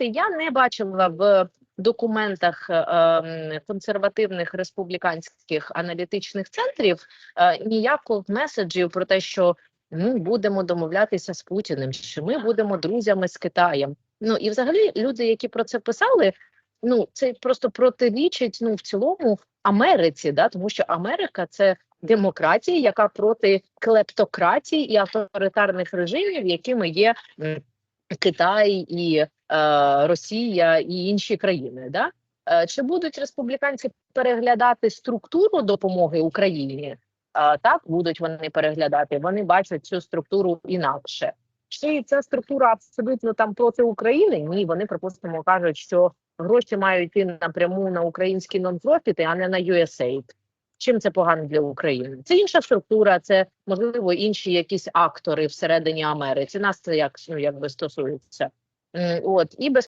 знаєте, я не бачила в документах е, ем, консервативних республіканських аналітичних центрів е, ніяких меседжів про те, що ми будемо домовлятися з Путіним, що ми будемо друзями з Китаєм. Ну і взагалі люди, які про це писали, ну це просто протирічить ну в цілому Америці, да тому що Америка це демократія, яка проти клептократії і авторитарних режимів, якими є Китай і е, Росія і інші країни. Да? Е, чи будуть республіканці переглядати структуру допомоги Україні? Е, так будуть вони переглядати. Вони бачать цю структуру інакше. Чи ця структура абсолютно там проти України? Ні, вони припустимо кажуть, що гроші мають йти напряму на українські нон-профіти, а не на USAID. Чим це погано для України? Це інша структура, це можливо інші якісь актори всередині Америці. Нас це як ну якби стосується. От і без